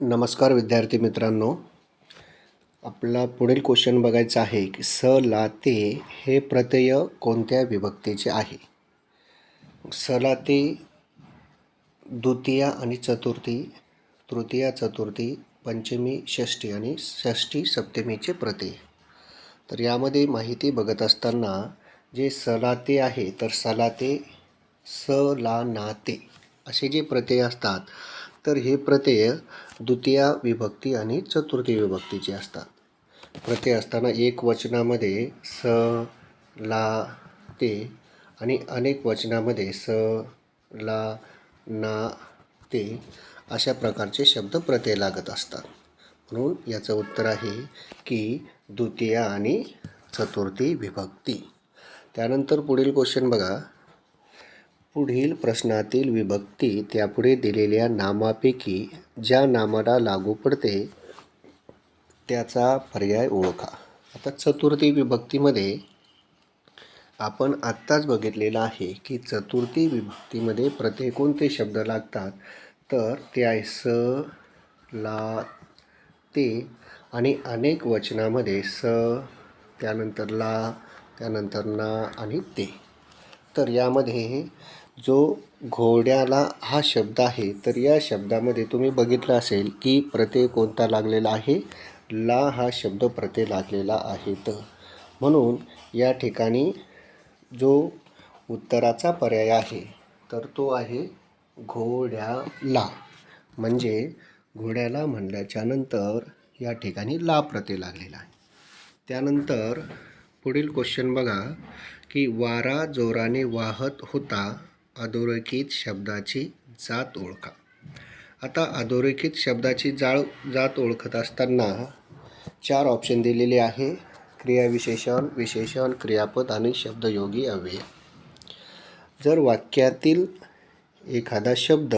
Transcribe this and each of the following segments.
नमस्कार विद्यार्थी मित्रांनो. आपला पुढील क्वेश्चन बघायचा आहे की स ला ते हे प्रत्यय कोणत्या विभक्तीचे आहे? स ला ते द्वितीया आणि चतुर्थी तृतीया चतुर्थी पंचमी षष्ठी आणि षष्ठी सप्तमीचे प्रत्यय. तर यामध्ये माहिती बघत असताना जे सलाते आहे तर सलाते स ला ना ते असे जे प्रत्यय असतात तर हे प्रत्यय द्वितीया विभक्ती आणि चतुर्थी विभक्तीचे असतात. प्रत्यय असताना एक वचनामध्ये स ला ते आणि अनेक वचनामध्ये स ला ना ते अशा प्रकारचे शब्द प्रत्यय लागत असतात. म्हणून याचं उत्तर आहे की द्वितीया आणि चतुर्थी विभक्ती. त्यानंतर पुढील क्वेश्चन बघा. पुढील प्रश्नातील विभक्ती त्यापुढे दिलेल्या नामापैकी ज्या नामाला लागू पडते त्याचा पर्याय ओळखा. आता चतुर्थी विभक्तीमध्ये आपण आत्ताच बघितलेलं आहे की चतुर्थी विभक्तीमध्ये प्रत्येक कोणते शब्द लागतात. तर ते आहे स ला ते आणि अनेक वचनामध्ये स त्यानंतर ला त्यानंतर ना आणि ते. तर यामध्ये जो घोड्याला हा शब्द आहे तर या शब्दामध्ये तुम्ही बघितलं असेल की प्रत्यय कोणता लागलेला आहे? ला हा शब्द प्रत्यय लागलेला आहे तर म्हणून या ठिकाणी जो उत्तराचा पर्याय आहे तर तो आहे घोड्याला. म्हणजे घोड्याला म्हणल्याच्या नंतर या ठिकाणी ला प्रत्यय लागलेला आहे. त्यानंतर पुढील क्वेश्चन बघा की वारा जोराने वाहत होता अधोरेखित शब्दाची जात ओळखा. आता अधोरेखित शब्दाची जाळ जात ओळखत असताना चार ऑप्शन दिलेले आहे. क्रियाविशेषण विशेषण क्रियापद आणि शब्दयोगी अव्यय. जर वाक्यातील एखादा शब्द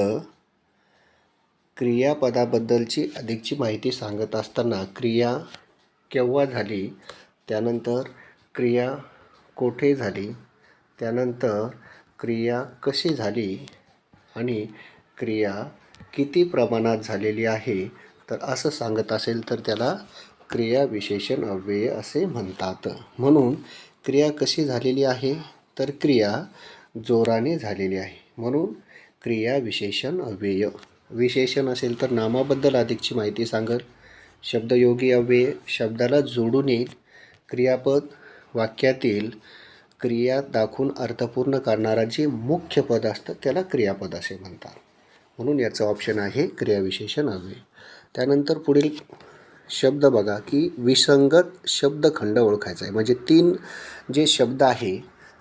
क्रियापदाबद्दलची अधिकची माहिती सांगत असताना क्रिया केव्हा झाली त्यानंतर क्रिया कोठे झाली त्यानंतर क्रिया कशी झाली आणि क्रिया किती प्रमाणात झालेली आहे? तर असं सांगत असेल तर त्याला क्रिया विशेषण अव्यय असे म्हणतात. म्हणून क्रिया कशी झालेली आहे? तर क्रिया जोराने झालेली आहे. म्हणून क्रिया विशेषण अव्यय. विशेषण असेल तर नामाबद्दल अधिकची माहिती सांगल. शब्दयोगी अव्यय शब्दाला जोडून येईल. क्रियापद वाक्यातील क्रिया दाखवून अर्थपूर्ण करणारा जे मुख्य पद असतं त्याला क्रियापद असे म्हणतात. म्हणून याचं ऑप्शन आहे क्रियाविशेषण अव्यय. त्यानंतर पुढील शब्द बघा की विसंगत शब्दखंड ओळखायचा आहे. म्हणजे तीन जे शब्द आहे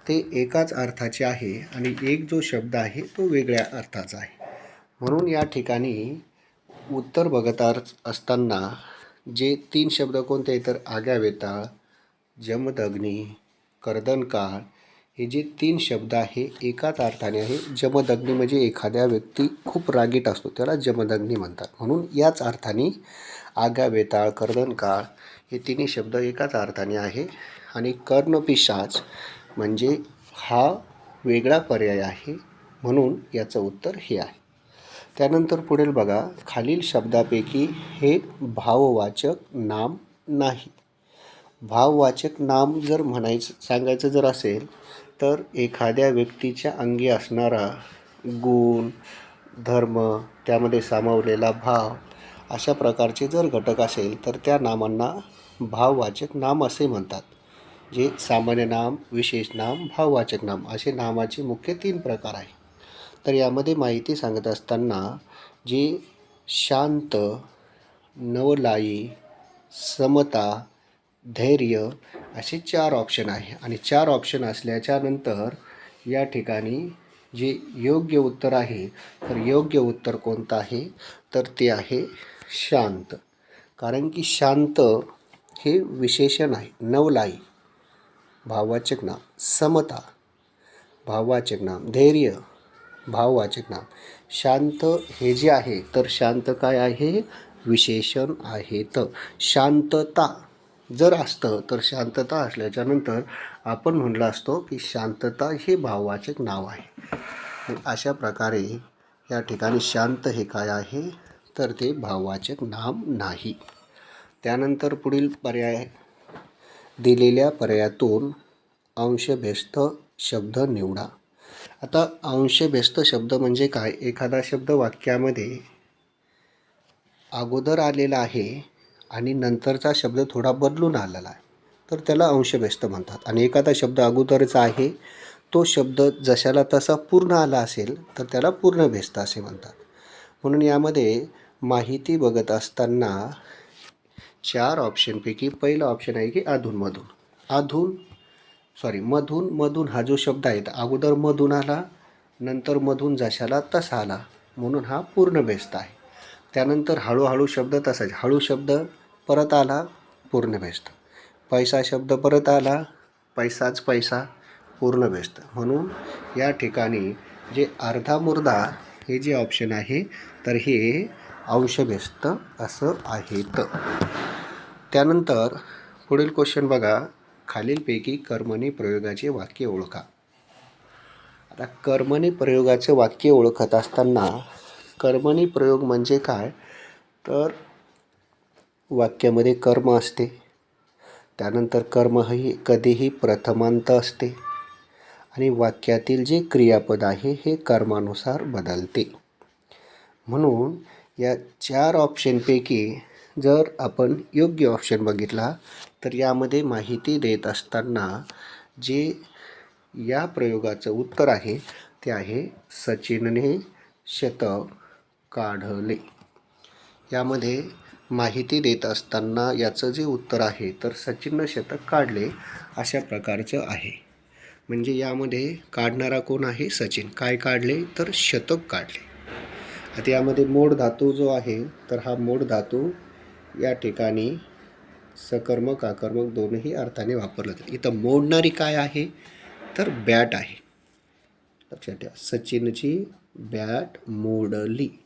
ते एकाच अर्थाचे आहे आणि एक जो शब्द आहे तो वेगळ्या अर्थाचा आहे. म्हणून या ठिकाणी उत्तर बघत असताना जे तीन शब्द कोणते तर आग्या वेताळ जमदग्नी कर्दनकाळ हे जे तीन शब्द आहे एकाच अर्थाने आहे. जमदग्नी म्हणजे एखाद्या व्यक्ती खूप रागीट असतो त्याला जमदग्नी म्हणतात. म्हणून याच अर्थाने आगा वेताळ कर्दनकाळ हे तिन्ही शब्द एकाच अर्थाने आहे. आणि कर्णपिशाच म्हणजे हा वेगळा पर्याय आहे म्हणून याचं उत्तर हे आहे. त्यानंतर पुढील बघा खालील शब्दापैकी हे भाववाचक नाम नाही. भाववाचक नाम जर म्हणायचं सांगायचं जर असेल तर एखाद्या व्यक्तीच्या अंगी असणारा गुण धर्म त्यामध्ये सामावलेला भाव अशा प्रकारचे जर घटक असेल तर त्या नामांना भाववाचक नाम असे म्हणतात. जे सामान्य नाम विशेष नाम भाववाचक नाम असे नामाचे मुख्य तीन प्रकार आहे तर यामध्ये माहिती सांगत असताना जे शांत नवलाई समता धैर्य असे चार ऑप्शन आहे. आणि चार ऑप्शन असल्याच्या नंतर या ठिकाणी जे योग्य उत्तर आहे तर योग्य उत्तर कोणतं आहे? तर ते आहे शांत. कारण की शांत हे विशेषण आहे. नवलाई. भाववाचक नाम. समता. भाववाचक नाम. धैर्य. भाववाचक नाम. शांत हे जे आहे तर शांत काय आहे? विशेषण आहे. तर शांतता. जर असतं तर शांतता असल्याच्यानंतर आपण म्हणलं असतो की शांतता हे भाववाचक नाव आहे. अशा प्रकारे या ठिकाणी शांत हे काय आहे? तर ते भाववाचक नाम नाही. त्यानंतर पुढील पर्याय दिलेल्या पर्यायातून अंशभेस्त शब्द निवडा. आता अंशभेस्त शब्द म्हणजे काय? एखादा शब्द वाक्यामध्ये अगोदर आलेला आहे आणि नंतरचा शब्द थोडा बदलून आलेला आहे. तर त्याला अंशव्यस्त म्हणतात. आणि एखादा शब्द अगोदरचा आहे तो शब्द जशाला तसा पूर्ण आला असेल तर त्याला पूर्णभेस्त असे म्हणतात. म्हणून यामध्ये माहिती बघत असताना चार ऑप्शनपैकी पहिला ऑप्शन आहे की अधूनमधून अधून सॉरी मधून मधून हा जो शब्द आहे तर अगोदर मधून आला नंतर मधून जशाला तसा आला म्हणून हा पूर्ण बेस्त आहे. त्यानंतर हळूहळू शब्द तसाच हळू शब्द परत आला पूर्ण बेस्त पैसा शब्द परत आला पैसाच पैसा पूर्ण बेस्त म्हणून या ठिकाणी जे अर्धा मुर्दा हे जे ऑप्शन आहे तर हे अंश भेस्त असं आहेत. त्यानंतर पुढील क्वेश्चन बघा. खालीलपैकी कर्मणी प्रयोगाचे वाक्य ओळखा. आता कर्मणी प्रयोगाचे वाक्य ओळखत असताना कर्मणी प्रयोग म्हणजे काय? तर वाक्यामध्ये कर्म असते. त्यानंतर कर्म ही कधीही प्रथमांत असते. आणि वाक्यातील जे क्रियापद आहे हे कर्मानुसार बदलते. म्हणून या चार ऑप्शनपैकी जर आपण योग्य ऑप्शन बघितला तर यामध्ये माहिती देत असताना जे या प्रयोगाचं उत्तर आहे ते आहे सचिनने शतक काढले. यामध्ये माहिती देत असताना याचं जे उत्तर आहे तर सचिननं शतक काढले अशा प्रकारचं आहे. म्हणजे यामध्ये काढणारा कोण आहे? सचिन. काय काढले? तर शतक काढले. आता यामध्ये मोड धातू जो आहे तर हा मोड धातू या ठिकाणी सकर्मक आकर्मक दोनही अर्थाने वापरलं जातं. इथं मोडणारी काय आहे? तर बॅट आहे. लक्षात ठेवा. सचिनची बॅट मोडली.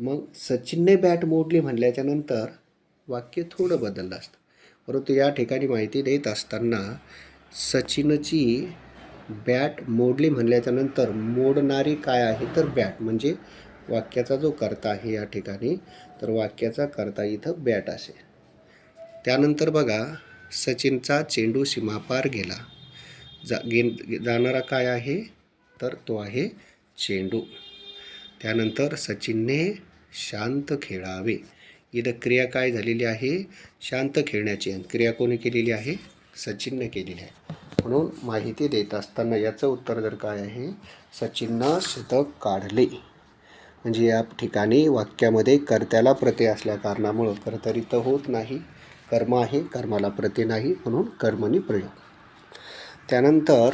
मग सचिनने बॅट मोडली म्हणल्याच्यानंतर वाक्य थोडं बदललं असतं. परंतु या ठिकाणी माहिती देत असताना सचिनची बॅट मोडली म्हणल्याच्यानंतर मोडणारी काय आहे तर बॅट म्हणजे वाक्याचा जो कर्ता आहे या ठिकाणी तर वाक्याचा कर्ता इथं बॅट असे त्यानंतर बघा सचिनचा चेंडू सीमापार गेला. जा गे जाणारा काय आहे? तर तो आहे चेंडू. त्यानंतर सचिनने शांत खेळावे. इथं क्रिया काय झालेली आहे? शांत खेळण्याची क्रिया कोणी केलेली आहे? सचिननं केलेली आहे. म्हणून माहिती देत असताना याचं उत्तर जर काय आहे? सचिननं शतक काढले. म्हणजे या ठिकाणी वाक्यामध्ये कर्त्याला प्रते असल्या कारणामुळं. कर्तरित होत नाही. कर्म आहे कर्माला प्रते नाही म्हणून कर्मनी प्रयोग. त्यानंतर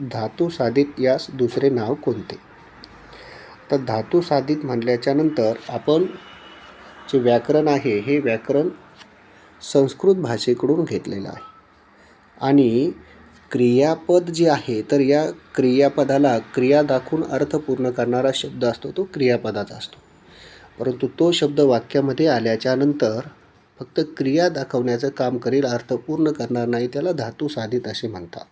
धातू साधित यास दुसरे नाव कोणते? तर धातू साधित म्हणल्याच्या नंतर आपण जे व्याकरण आहे हे व्याकरण संस्कृत भाषेकडून घेतलेलं आहे. आणि क्रियापद जे आहे तर या क्रियापदाला क्रिया दाखवून अर्थ पूर्ण करणारा शब्द असतो तो क्रियापदाचा असतो. परंतु तो शब्द वाक्यामध्ये आल्याच्यानंतर फक्त क्रिया दाखवण्याचं काम करेल अर्थ पूर्ण करणार नाही त्याला धातू साधित असे म्हणतात.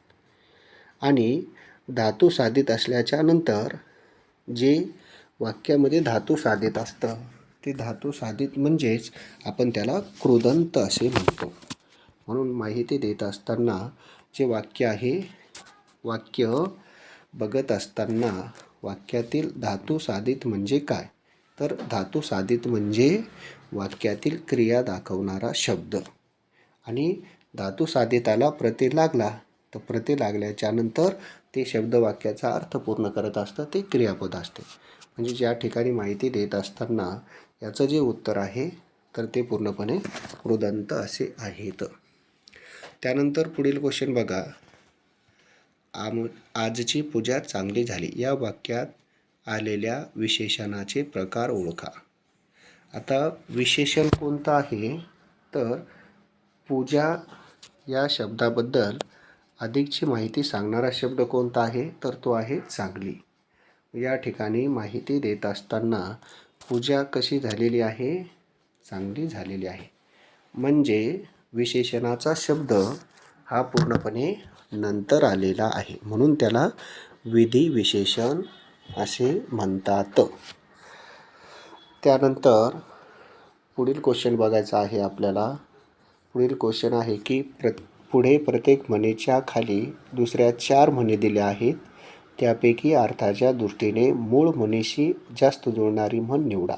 आणि धातू साधित असल्याच्या नंतर जे वाक्यामध्ये धातू साधित असतं ते धातू साधित म्हणजेच आपण त्याला क्रुदंत असे म्हणतो. म्हणून माहिती देत असताना जे वाक्य आहे वाक्य बघत असताना वाक्यातील धातू साधित म्हणजे काय? तर धातू साधित म्हणजे वाक्यातील क्रिया दाखवणारा शब्द. आणि धातू साधिताला प्रती लागला तर प्रत्यय लागल्याच्यानंतर ते शब्द वाक्याचा अर्थ पूर्ण करत असतं ते क्रियापद असते. म्हणजे ज्या ठिकाणी माहिती देत असताना याचं जे उत्तर आहे तर ते पूर्णपणे कृदंत असे आहेत. त्यानंतर पुढील क्वेश्चन बघा. आम आजची पूजा चांगली झाली. या वाक्यात आलेल्या विशेषणाचे प्रकार ओळखा. आता विशेषण कोणतं आहे? तर पूजा या शब्दाबद्दल अधिकची माहिती सांगणारा शब्द कोणता आहे तर तो आहे चांगली या ठिकाणी माहिती देत असताना पूजा कशी झालेली आहे? चांगली झालेली आहे. म्हणजे विशेषणाचा शब्द हा पूर्णपणे नंतर आलेला आहे. म्हणून त्याला विधी विशेषण असे म्हणतात. त्यानंतर पुढील क्वेश्चन बघायचा आहे आपल्याला. पुढील क्वेश्चन आहे की प्र पुढे प्रत्येक म्हणीच्या खाली दुसऱ्या चार म्हणी दिल्या आहेत. त्यापैकी अर्थाच्या दृष्टीने मूळ म्हणीशी जास्त जुळणारी म्हण निवडा.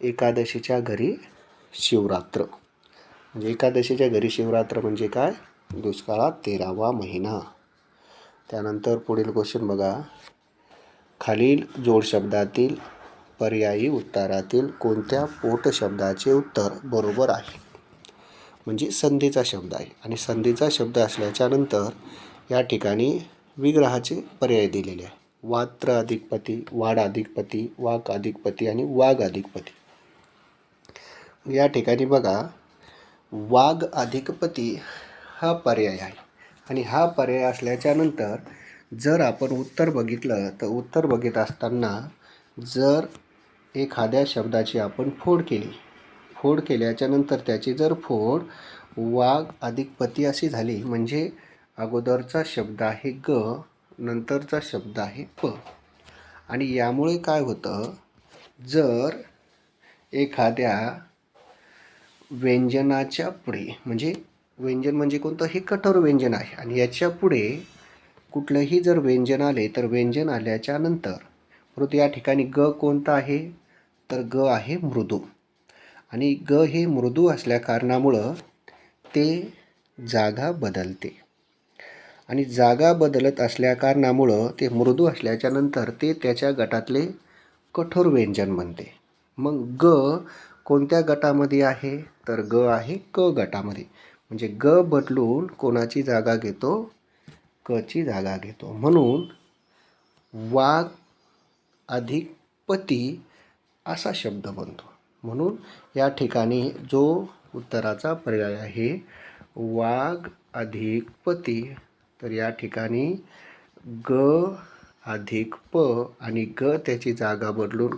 एकादशीच्या घरी शिवरात्र. म्हणजे एकादशीच्या घरी शिवरात्र म्हणजे काय? दुष्काळात तेरावा महिना. त्यानंतर पुढील क्वेश्चन बघा. खालील जोड शब्दातील पर्यायी उत्तरातील कोणत्या पोटशब्दाचे उत्तर बरोबर आहे? म्हणजे संधीचा शब्द आहे. आणि संधीचा शब्द असल्याच्यानंतर या ठिकाणी विग्रहाचे पर्याय दिलेले आहे. वात्र अधिकपती वाड अधिकपती वाक अधिकपती आणि वाघ अधिकपती. या ठिकाणी बघा वाघ अधिकपती हा पर्याय आहे. आणि हा पर्याय असल्याच्यानंतर जर आपण उत्तर बघितलं तर उत्तर बघित असताना जर एखाद्या शब्दाची आपण फोड केली फोड केल्याच्यानंतर त्याची जर फोड वाघ अधिक पती अशी झाली म्हणजे अगोदरचा शब्द आहे ग नंतरचा शब्द आहे प. आणि यामुळे काय होतं? जर एखाद्या व्यंजनाच्या पुढे म्हणजे व्यंजन म्हणजे कोणतं? हे कठोर व्यंजन आहे. आणि याच्यापुढे कुठलंही जर व्यंजन आले तर व्यंजन आल्याच्यानंतर परंतु या ठिकाणी ग कोणतं आहे? तर ग आहे मृदू. आणि ग हे मृदू असल्या कारणामुळं ते जागा बदलते. आणि जागा बदलत असल्या कारणामुळं ते मृदू असल्याच्यानंतर ते त्याच्या गटातले कठोर व्यंजन बनते. मग ग कोणत्या गटामध्ये आहे? तर ग आहे क गटामध्ये. म्हणजे ग बदलून कोणाची जागा घेतो? कची जागा घेतो. म्हणून वाघ अधिक पती असा शब्द बनतो. म्हणून या ठिकाणी जो उत्तराचा पर्याय आहे वाघ अधिक पती तर या ठिकाणी ग अधिक प आणि ग त्याची जागा बदलून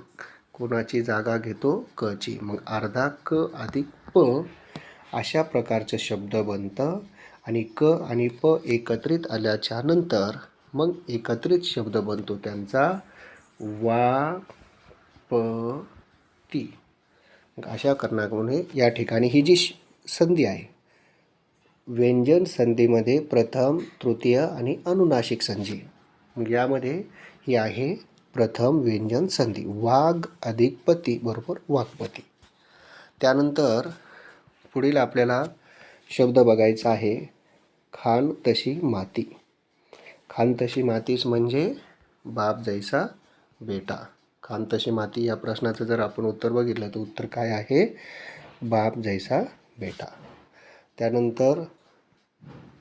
कोणाची जागा घेतो? कची मग अर्धा क अधिक प अशा प्रकारचं शब्द बनतं आणि क आणि प एकत्रित आल्याच्यानंतर मग एकत्रित शब्द बनतो त्यांचा वा प ती अशा कारणामुळे या ठिकाणी ही जी श- संधी आहे व्यंजन संधीमध्ये प्रथम तृतीय आणि अनुनाशिक संधी. यामध्ये ही आहे प्रथम व्यंजन संधी. वाघ अधिक पती बरोबर वाघपती. त्यानंतर पुढील आपल्याला शब्द बघायचा आहे खान तशी माती. खान तशी मातीस म्हणजे बाप जैसा बेटा. खान तशी माती या प्रश्नाचं जर आपण उत्तर बघितलं तर उत्तर काय आहे? बाप जैसा बेटा. त्यानंतर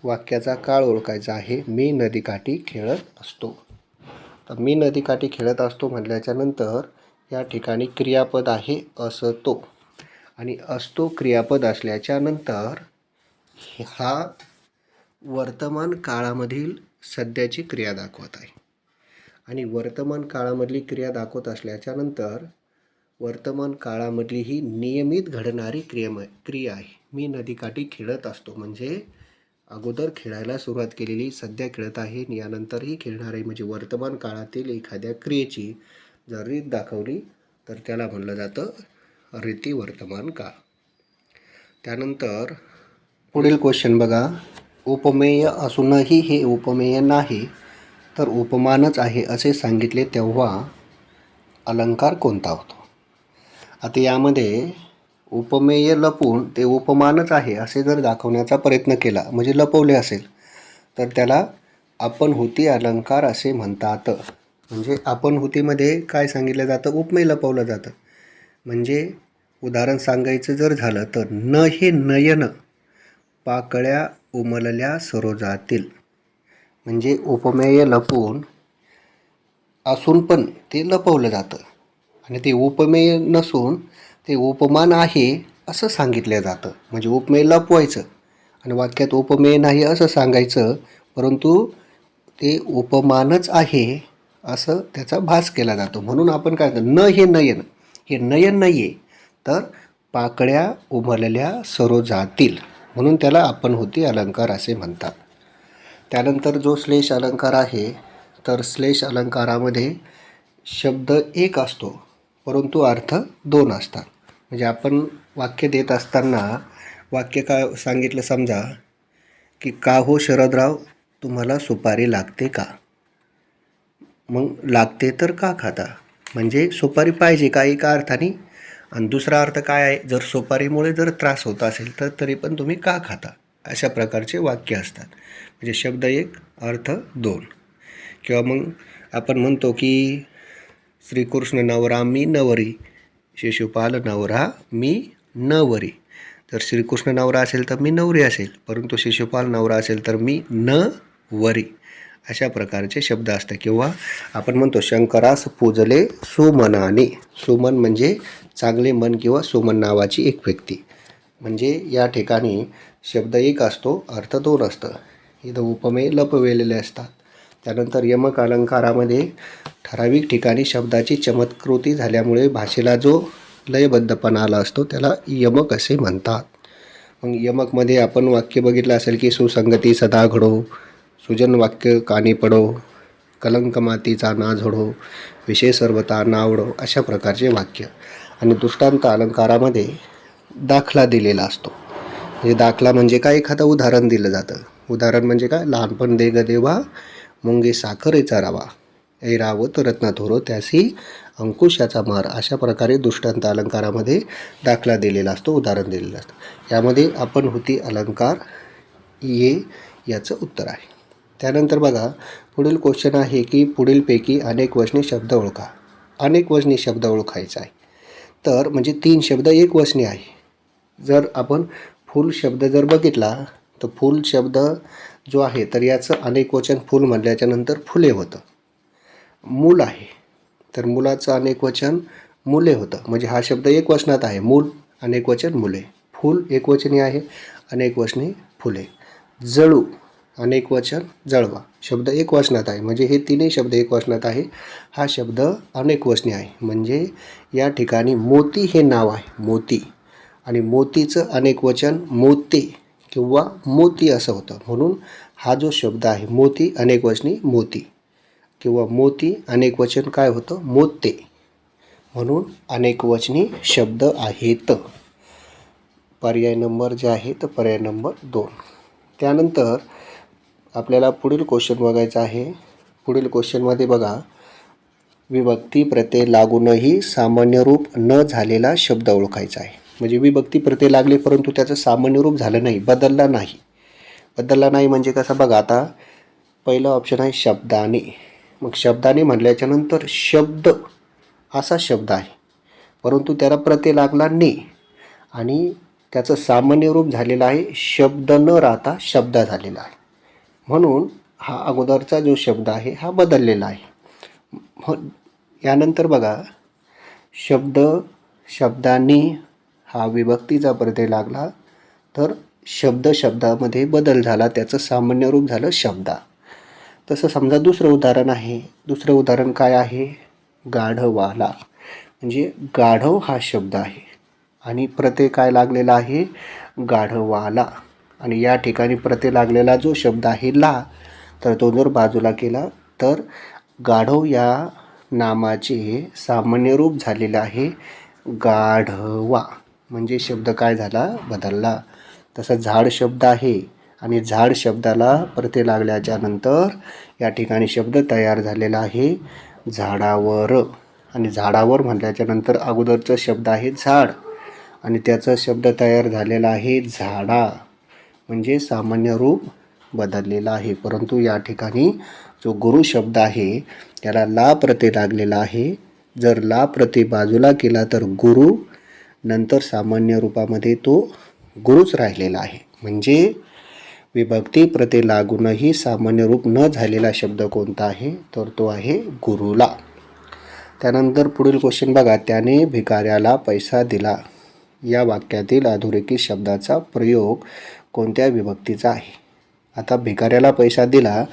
वाक्याचा काळ ओळखायचा आहे. मी नदीकाठी खेळत असतो. तर मी नदीकाठी खेळत असतो म्हटल्याच्यानंतर या ठिकाणी क्रियापद आहे असतो. आणि असतो क्रियापद असल्याच्यानंतर हा वर्तमान काळामधील सध्याची क्रिया दाखवत आहे. आणि वर्तमान काळामधली क्रिया दाखवत असल्याच्यानंतर वर्तमान काळामधली ही नियमित घडणारी क्रियम क्रिया आहे. मी नदीकाठी खेळत असतो. म्हणजे अगोदर खेळायला सुरुवात केलेली सध्या खेळत आहे आणि यानंतरही खेळणार आहे. म्हणजे वर्तमान काळातील एखाद्या क्रियेची जर रीत दाखवली तर त्याला म्हणलं जातं रीती वर्तमान काळ. त्यानंतर पुढील क्वेश्चन बघा. उपमेय असूनही हे उपमेय नाही. तर उपमानच आहे असे सांगितले तेव्हा अलंकार कोणता होतो? आता यामध्ये उपमेय लपून ते उपमानच आहे असे जर दाखवण्याचा प्रयत्न केला म्हणजे लपवले असेल तर त्याला आपण होती अलंकार असे म्हणतात. म्हणजे आपण होतीमध्ये काय सांगितलं जातं? उपमेय लपवलं जातं. म्हणजे उदाहरण सांगायचं जर झालं तर न हे नयन पाकळ्या उमलल्या सरोजातील. म्हणजे उपमेय लपवून असून पण ते लपवलं जातं. आणि ते उपमेय नसून ते उपमान आहे असं सांगितलं जातं. म्हणजे उपमेय लपवायचं आणि वाक्यात उपमेय नाही असं सांगायचं परंतु ते उपमानच आहे असं त्याचा भास केला जातो. म्हणून आपण काय करतो न हे नयन हे नयन नाही आहे तर पाकळ्या उमलल्या सरोजातील. म्हणून त्याला आपण होती अलंकार असे म्हणतात. त्यानंतर जो श्लेष अलंकार आहे तर श्लेष अलंकारामध्ये शब्द एक असतो परंतु अर्थ दोन असतात. म्हणजे आपण वाक्य देत असताना वाक्य का सांगितलं समजा की का हो शरदराव तुम्हाला सुपारी लागते का? मग लागते तर का खाता? म्हणजे सुपारी पाहिजे का एका अर्थाने. आणि दुसरा अर्थ काय आहे जर सुपारीमुळे जर त्रास होत असेल तर तरी पण तुम्ही का खाता अशा प्रकारचे वाक्य असतात. म्हणजे शब्द एक अर्थ दोन. किंवा मग आपण म्हणतो की श्रीकृष्ण नवरा मी नवरी शिशुपाल नवरा मी नवरी. जर श्रीकृष्ण नवरा असेल तर मी नवरी असेल परंतु शिशुपाल नवरा असेल तर मी न वरी अशा प्रकारचे शब्द असतात. किंवा आपण म्हणतो शंकरास पूजले सुमनाने. सुमन म्हणजे चांगले मन किंवा सुमन नावाची एक व्यक्ती. म्हणजे या ठिकाणी शब्द एक असतो अर्थ दोन असतं. इथं उपमे लपवेलेले असतात. त्यानंतर यमक अलंकारामध्ये ठराविक ठिकाणी शब्दाची चमत्कृती झाल्यामुळे भाषेला जो लयबद्धपणा आला असतो त्याला यमक असे म्हणतात. मग यमकमध्ये आपण वाक्य बघितलं असेल की सुसंगती सदा घडो सुजन वाक्य कानी पडो कलंक मातीचा ना झडो विषय सर्वता नावडो अशा प्रकारचे वाक्य. आणि दृष्टांत अलंकारामध्ये दाखला दिलेला असतो. म्हणजे दाखला म्हणजे काय? एखादं उदाहरण दिलं जातं. उदाहरण म्हणजे काय? लहानपण दे ग देवा मुंगे साखरेचा रवा. ऐरावत रत्न थोरो त्यासी अंकुशाचा मार. अशा प्रकारे दृष्टांत अलंकारामध्ये दाखला दिलेला असतो उदाहरण दिलेलं असतं. यामध्ये आपण होती अलंकार ये याचं उत्तर आहे. त्यानंतर बघा पुढील क्वेश्चन आहे की पुढीलपैकी अनेक वचनी शब्द ओळखा. अनेक वचनी शब्द ओळखायचा आहे. तर म्हणजे तीन शब्द एक वचनी आहे. जर आपण फुल शब्द जर बघितला तर फुल शब्द जो आहे तर याचं अनेक वचन फुल म्हणल्याच्या नंतर फुले होतं. मूल आहे. तर मुलाचं अनेक वचन मुले होतं. म्हणजे हा शब्द एक वचनात आहे. मूल अनेक वचन मुले. फूल एकवचनी आहे अनेक वचने फुले. जळू अनेक वचन जळवा. शब्द एक वचनात आहे. म्हणजे हे तिन्ही शब्द एक वचनात आहे. हा शब्द अनेक वचनी आहे. म्हणजे या ठिकाणी मोती हे नाव आहे. मोती. आणि मोतीचं अनेक वचन किंवा मोती असं होतं. म्हणून हा जो शब्द आहे मोती अनेकवचनी मोती. किंवा मोती अनेक वचन काय होतं? मोते म्हणून अनेकवचनी शब्द आहेत. पर्याय नंबर जे आहे तर पर्याय नंबर दोन. त्यानंतर आपल्याला पुढील क्वेश्चन बघायचा आहे. पुढील क्वेश्चनमध्ये बघा. विभक्ती प्रत्यय लागूनही सामान्य रूप न झालेला शब्द ओळखायचा आहे. म्हणजे विभक्ती प्रत्यय लागले परंतु त्याचं सामान्य रूप झालं नाही बदलला नाही. बदलला नाही म्हणजे कसं? बघा आता पहिलं ऑप्शन आहे शब्दाने. मग शब्दाने म्हटल्याच्या नंतर शब्द असा शब्द आहे. परंतु त्याला प्रत्यय लागला ने. आणि त्याचं सामान्य रूप झालेलं आहे शब्द न राहता शब्द झालेला आहे. म्हणून हा अगोदरचा जो शब्द आहे हा बदललेला आहे. यानंतर बघा शब्द शब्दांनी हा विभक्तीचा प्रत्यय लागला तर शब्द शब्दामध्ये बदल झाला त्याचं सामान्य रूप झालं शब्दा. तसं समजा दुसरं उदाहरण आहे. दुसरं उदाहरण काय आहे? गाढवाला. म्हणजे गाढव हा शब्द आहे. आणि प्रत्यय काय लागलेला आहे? गाढवाला. आणि या ठिकाणी प्रत्यय लागलेला जो शब्द आहे ला तर तो जर बाजूला केला तर गाढव या नामाचे सामान्य रूप झालेलं आहे गाढवा. म्हणजे शब्द काय झाला? बदलला. तसं झाड शब्द आहे आणि झाड शब्दाला प्रत्यय लागल्याच्या नंतर या ठिकाणी शब्द तयार झालेला आहे झाडावर. आणि झाडावर म्हटल्याच्या नंतर अगोदरचं शब्द आहे झाड. आणि त्याचा शब्द तयार झालेला आहे झाडा. म्हणजे सामान्य रूप बदललेला आहे. परंतु या ठिकाणी जो गुरु शब्द आहे त्याला ला प्रत्यय लागलेला आहे. जर ला प्रत्यय बाजूला केला तर गुरु नंतर सामान्य रूपामध्ये तो गुरुच राहिलेला आहे. म्हणजे विभक्ती प्रते लागूनही सामान्य रूप न झालेला शब्द कोणता आहे? तर तो आहे गुरुला. त्यानंतर पुढील क्वेश्चन बघा. त्याने भिकाऱ्याला पैसा दिला. या वाक्यातील अधोरेखित शब्दाचा प्रयोग कोणत्या विभक्तीचा आहे? आता भिकाऱ्याला पैसा दिला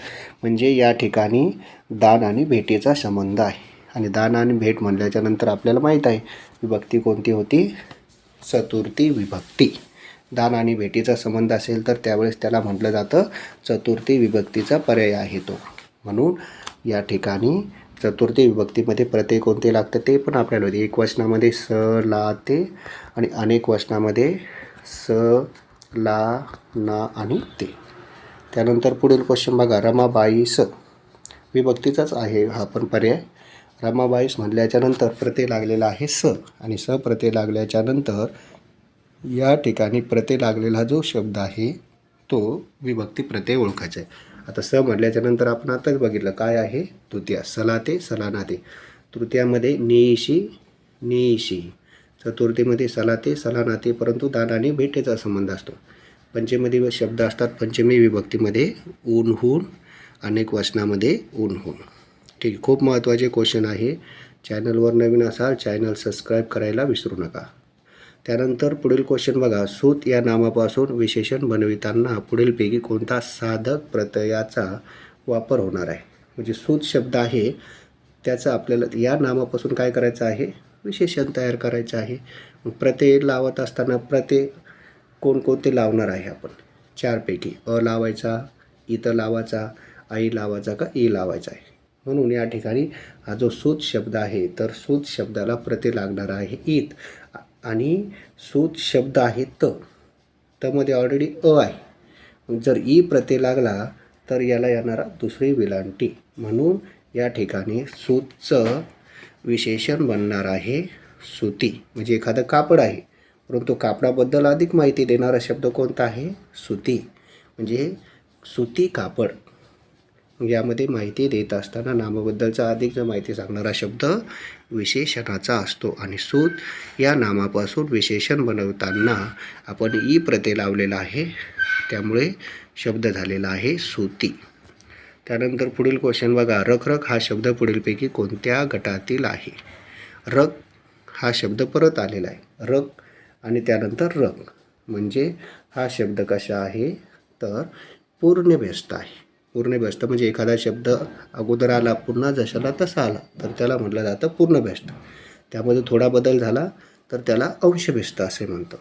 म्हणजे या ठिकाणी दान आणि भेटीचा संबंध आहे. आणि दान आणि भेट म्हणल्याच्या नंतर आपल्याला माहीत आहे विभक्ती कोणती होती? चतुर्थी विभक्ती. दान आणि भेटीचा संबंध असेल तर त्यावेळेस त्याला म्हटलं जातं चतुर्थी विभक्तीचा पर्याय आहे तो. म्हणून या ठिकाणी चतुर्थी विभक्तीमध्ये प्रत्यय कोणते लागतं ते पण आपल्याला होते एक वचनामध्ये स ला ते आणि अनेक वचनामध्ये स ला ना आणि ते. त्यानंतर पुढील क्वेश्चन बघा. स. विभक्तीचाच आहे हा पण पर्याय. रमाबाईस म्हणल्याच्यानंतर प्रत्यय लागलेला आहे स आणि स प्रत्यय लागल्याच्या नंतर या ठिकाणी प्रत्यय लागलेला जो शब्द आहे तो विभक्ती प्रत्यय ओळखायचा आहे. आता स म्हटल्याच्या नंतर आपण आताच बघितलं काय आहे? तृतीया सलाते सलानाते. तृतीयामध्ये नेशी नेशी चतुर्थीमध्ये सलाते सलानाते परंतु दान आणि भेटेचा संबंध असतो. पंचमीमध्ये शब्द असतात पंचमी विभक्तीमध्ये ऊनहून अनेक वचनामध्ये ऊनहून. ठीक आहे खूप महत्त्वाचे क्वेश्चन आहे. चॅनलवर नवीन असाल चॅनल सबस्क्राईब करायला विसरू नका. त्यानंतर पुढील क्वेश्चन बघा. सूत या नामापासून विशेषण बनविताना पुढीलपैकी कोणता साधक प्रत्ययाचा वापर होणार आहे? म्हणजे सूत शब्द आहे. त्याचा आपल्याला या नामापासून काय करायचं आहे? विशेषण तयार करायचं आहे. प्रत्यय लावत असताना प्रत्यय कोणकोणते लावणार आहे आपण? चारपैकी. अ लावायचा इथं लावायचा आई लावायचा का ई लावायचा आहे? म्हणून या ठिकाणी हा जो सूत शब्द आहे तर सूत शब्दाला प्रत्यय लागणार आहे ईत. आणि सूत शब्द आहे त तमध्ये ऑलरेडी अ आहे. जर ई प्रत्यय लागला तर याला येणारा दुसरी विलांटी. म्हणून या ठिकाणी सूतचं विशेषण बनणार आहे सुती. म्हणजे एखादं कापड आहे परंतु कापडाबद्दल अधिक माहिती देणारा शब्द कोणता आहे? सुती. म्हणजे सुती कापड. यामध्ये माहिती देत असताना नामाबद्दलचा अधिक जो माहिती सांगणारा शब्द विशेषणाचा असतो. आणि सूत या नामापासून विशेषण बनवताना आपण ई प्रत्यय लावलेला आहे. त्यामुळे शब्द झालेला आहे सूती. त्यानंतर पुढील क्वेश्चन बघा. रखरख हा शब्द पुढीलपैकी कोणत्या गटातील आहे? रग हा शब्द परत आलेला आहे. रग आणि त्यानंतर रग. म्हणजे हा शब्द कसा आहे? तर पूर्ण व्यस्त आहे. पूर्णव्यस्त म्हणजे एखादा शब्द अगोदर आला पुन्हा जशाला तसा आला तर त्याला म्हटलं जातं पूर्णव्यस्त त्यामध्ये थोडा बदल झाला तर त्याला अंशव्यस्त असे म्हणतो.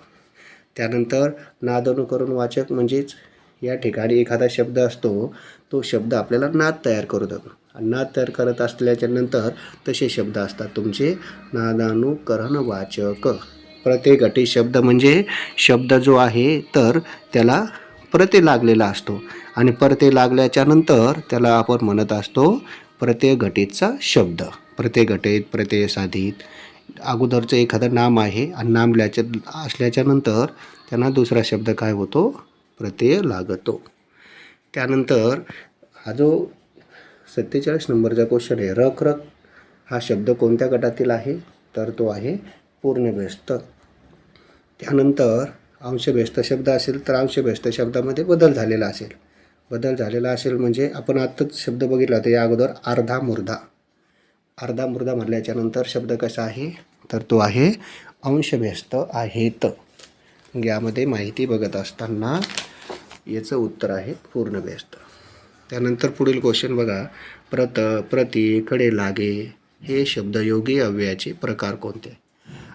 त्यानंतर नादनुकरण वाचक म्हणजेच या ठिकाणी एखादा शब्द असतो तो शब्द आपल्याला नाद तयार करू देतो. आणि नाद तयार करत असल्याच्या नंतर तसे शब्द असतात तुमचे नादानुकरण वाचक. प्रत्येक अटी शब्द म्हणजे शब्द जो आहे तर त्याला प्रत्यय लागलेला असतो. आणि प्रत्यय लागल्याच्या नंतर त्याला आपण म्हणत असतो प्रत्यय घटितचा शब्द. प्रत्यय घटित प्रत्यय साधित. अगोदरचं एखादं नाम आहे आणि नाम ल्याच्या असल्याच्या नंतर त्यांना दुसरा शब्द काय होतो? प्रत्यय लागतो. त्यानंतर हा जो सत्तेचाळीस नंबरचा क्वेश्चन आहे रख रख हा शब्द कोणत्या गटातील आहे? तर तो आहे पूर्णव्यस्त. त्यानंतर अंशभेष्ट शब्द असेल तर अंशभेष्ट शब्दामध्ये बदल झालेला असेल. बदल झालेला असेल म्हणजे आपण आत्ताच शब्द बघितला होता या अगोदर अर्धा मुर्धा. अर्धा मुर्धा म्हणल्याच्यानंतर शब्द कसा आहे? तर तो आहे अंशभ्यस्त आहेत. यामध्ये माहिती बघत असताना याचं उत्तर आहे पूर्णभ्यस्त त्यानंतर पुढील क्वेश्चन बघा. प्रत प्रति कडे लागे हे शब्दयोगी अव्ययाचे प्रकार कोणते?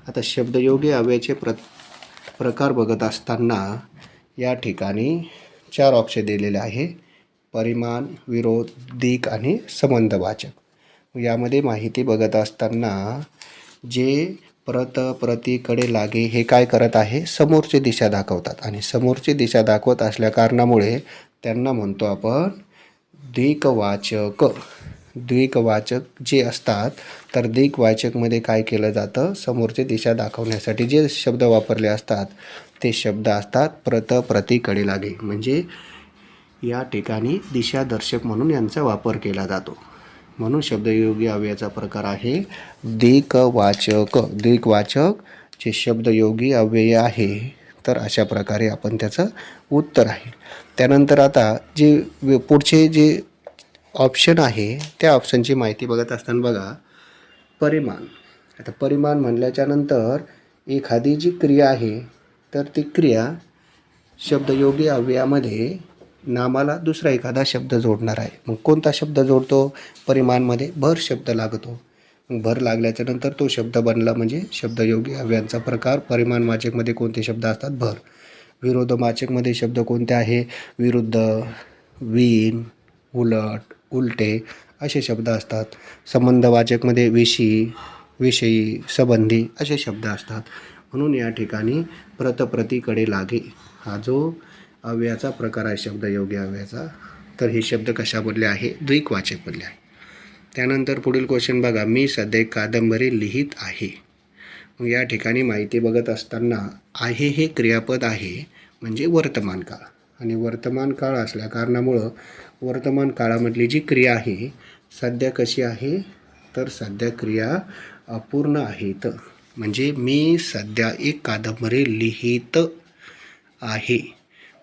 आता शब्दयोगी अव्ययाचे प्र प्रकार बघत असताना या ठिकाणी चार ऑप्शन दिलेले आहे. परिमाण विरोध दिक आणि संबंधवाचक. यामध्ये माहिती बघत असताना जे प्रत प्रतीकडे लागे हे काय करत आहे? समोरची दिशा दाखवतात आणि समोरची दिशा दाखवत असल्या कारणामुळे त्यांना म्हणतो आपण दिकवाचक. द्विकवाचक जे असतात तर दिकवाचकमध्ये काय केलं जातं? समोरचे दिशा दाखवण्यासाठी जे शब्द वापरले असतात ते शब्द असतात प्रत प्रतीकडे लागे. म्हणजे या ठिकाणी दिशादर्शक म्हणून यांचा वापर केला जातो. म्हणून शब्दयोगी अव्ययाचा प्रकार आहे दिकवाचक दिकवाचक जे शब्दयोगी अव्यय आहे तर अशा प्रकारे आपण त्याचं उत्तर आहे. त्यानंतर आता जे पुढचे जे ऑप्शन आहे त्या ऑप्शनची माहिती बघत असताना बघा परिमाण. आता परिमाण म्हणल्याच्या नंतर एखादी जी क्रिया आहे तर ती क्रिया शब्दयोगी अव्ययामध्ये नामाला दुसरा एखादा शब्द जोडणार आहे. मग कोणता शब्द जोडतो? परिमाणमध्ये भर शब्द लागतो. मग भर लागल्याच्या नंतर तो शब्द बनला म्हणजे शब्दयोगी अव्ययांचा प्रकार. परिमाण वाचकमध्ये कोणते शब्द असतात? भर. विरोधवाचकमध्ये शब्द कोणते आहे? विरुद्ध वीण उलट उलटे असे शब्द असतात. संबंधवाचकमध्ये विषयी विषयी संबंधी असे शब्द असतात. म्हणून या ठिकाणी प्रतप्रतीकडे लागे. हा जो अव्ययाचा प्रकार आहे शब्द योग्य अव्ययाचा तर हे शब्द कशामधले आहे? द्विकवाचकमधले आहे. त्यानंतर पुढील क्वेश्चन बघा. मी सध्या कादंबरी लिहित आहे. मग या ठिकाणी माहिती बघत असताना आहे हे क्रियापद आहे म्हणजे वर्तमान काळ. आणि वर्तमान काळ असल्या कारणामुळं वर्तमान काळामधली जी क्रिया आहे सध्या कशी आहे? तर सध्या क्रिया अपूर्ण आहेत. म्हणजे मी सध्या एक कादंबरी लिहित आहे.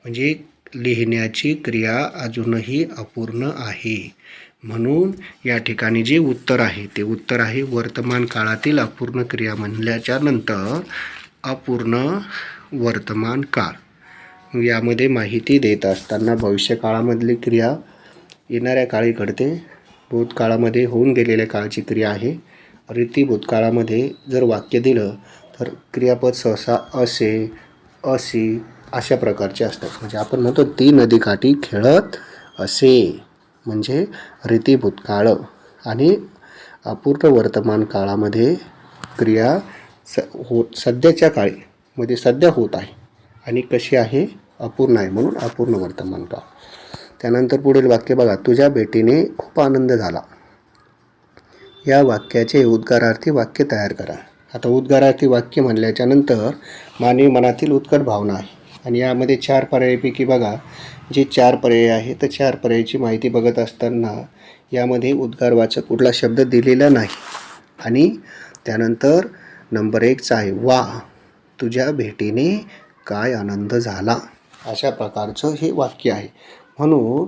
म्हणजे लिहिण्याची क्रिया अजूनही अपूर्ण आहे. म्हणून या ठिकाणी जे उत्तर आहे ते उत्तर आहे वर्तमान काळातील अपूर्ण क्रिया म्हणल्याच्या नंतर अपूर्ण वर्तमान काळ. यामध्ये माहिती देत असताना भविष्यकाळामधली क्रिया येणाऱ्या काळी घडते. भूतकाळामध्ये होऊन गेलेल्या काळाची क्रिया आहे. रीती भूतकाळामध्ये जर वाक्य दिलं तर क्रियापद सहसा असे अशी अशा प्रकारचे असतात. म्हणजे आपण म्हणतो ती नदीकाठी खेळत असे. म्हणजे रीती भूतकाळ. आणि अपूर्ण वर्तमान काळामध्ये क्रिया स हो सध्याच्या काळीमध्ये सध्या होत आहे. आणि कशी आहे? अपूर्ण आहे म्हणून अपूर्ण वर्तमान काळ त्यानंतर पुढील वाक्य बघा. तुझ्या भेटीने खूप आनंद झाला. या वाक्याचे उद्गारार्थी वाक्य तयार करा. आता उद्गारार्थी वाक्य म्हणल्याच्या नंतर मानवी मनातील उत्कट भावना आहे. आणि यामध्ये चार पर्यायापैकी बघा. जे चार पर्याय आहे तर चार पर्यायाची माहिती बघत असताना यामध्ये उद्गारवाचक कुठला शब्द दिलेला नाही. आणि त्यानंतर नंबर एकचा आहे वा तुझ्या भेटीने काय आनंद झाला? अशा प्रकारचं हे वाक्य आहे. म्हणून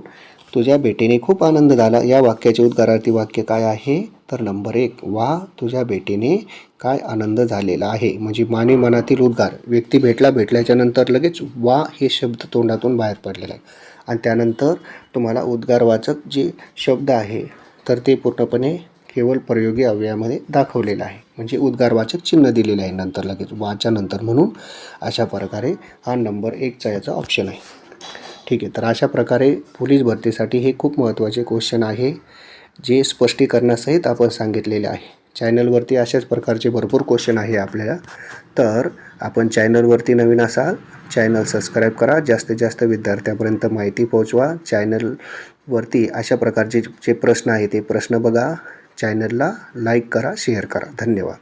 तुझ्या भेटीने खूप आनंद झाला. या वाक्याचे उद्गारार्थी वाक्य काय आहे? तर नंबर एक वा तुझ्या भेटीने काय आनंद झालेला आहे? म्हणजे मानवी मनातील उद्गार. व्यक्ती भेटला भेटल्याच्या नंतर लगेच वा हे शब्द तोंडातून बाहेर पडलेला आहे. आणि त्यानंतर तुम्हाला उद्गारवाचक जे शब्द आहे तर ते पूर्णपणे केवळ प्रयोगी अवयवामध्ये दाखवलेलं आहे. म्हणजे उद्गारवाचक चिन्ह दिलेलं आहे. नंतर लगेच वाचानंतर म्हणून अशा प्रकारे हा नंबर एकचा याचा ऑप्शन आहे. ठीक आहे. तर अशा प्रकारे पोलीस भरतीसाठी हे खूप महत्त्वाचे क्वेश्चन आहे जे स्पष्टीकरणासहित आपण सांगितलेले आहे. चॅनलवरती अशाच प्रकारचे भरपूर क्वेश्चन आहे आपल्याला. तर आपण चॅनलवरती नवीन असाल चॅनल सबस्क्राईब करा. जास्तीत जास्त विद्यार्थ्यापर्यंत माहिती पोहोचवा. चॅनलवरती अशा प्रकारचे जे प्रश्न आहे ते प्रश्न बघा. चॅनलला लाईक करा शेअर करा. धन्यवाद.